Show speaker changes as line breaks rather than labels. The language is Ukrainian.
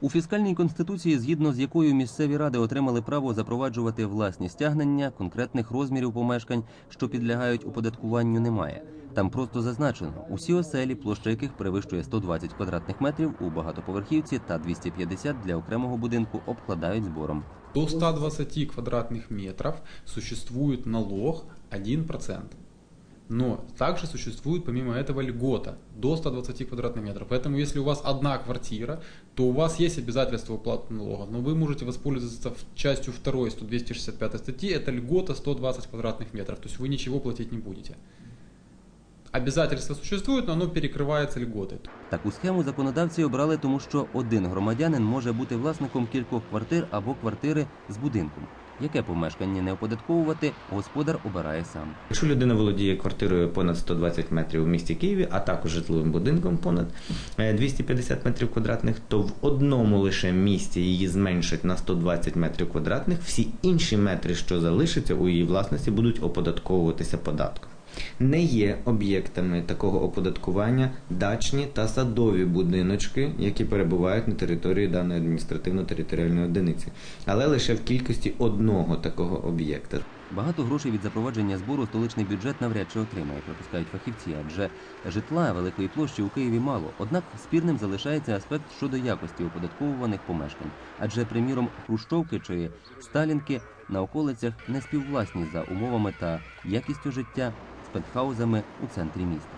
У фіскальній конституції, згідно з якою місцеві ради отримали право запроваджувати власні стягнення, конкретних розмірів помешкань, що підлягають оподаткуванню, немає. Там просто зазначено, усі оселі, площа яких перевищує 120 квадратних метрів у багатоповерхівці та 250 для окремого будинку обкладають збором.
До 120 квадратных метров существует налог 1%. Но также существует помимо этого льгота до 120 квадратных метров. Поэтому если у вас одна квартира, то у вас есть обязательство уплаты налога. Но вы можете воспользоваться частью 2 165 статьи. Это льгота 120 квадратных метров. То есть вы ничего платить не будете. Обязательство существует, но оно перекрывается льготой.
Таку схему законодавці обрали, тому що один громадянин може бути власником кількох квартир або квартири з будинком. Яке помешкання не оподатковувати, господар обирає сам.
Якщо людина володіє квартирою понад 120 метрів у місті Києві, а також житловим будинком понад е, 250 метрів квадратних, то в одному лише місті її зменшать на 120 метрів квадратних. Всі інші метри, що залишаться у її власності, будуть оподатковуватися податком. Не є об'єктами такого оподаткування дачні та садові будиночки, які перебувають на території даної адміністративно-територіальної одиниці, але лише в кількості одного такого об'єкта.
Багато грошей від запровадження збору столичний бюджет навряд чи отримає, припускають фахівці, адже житла великої площі у Києві мало. Однак спірним залишається аспект щодо якості оподатковуваних помешкань. Адже, приміром, хрущовки чи сталінки на околицях не співвласні за умовами та якістю життя з пентхаузами у центрі міста.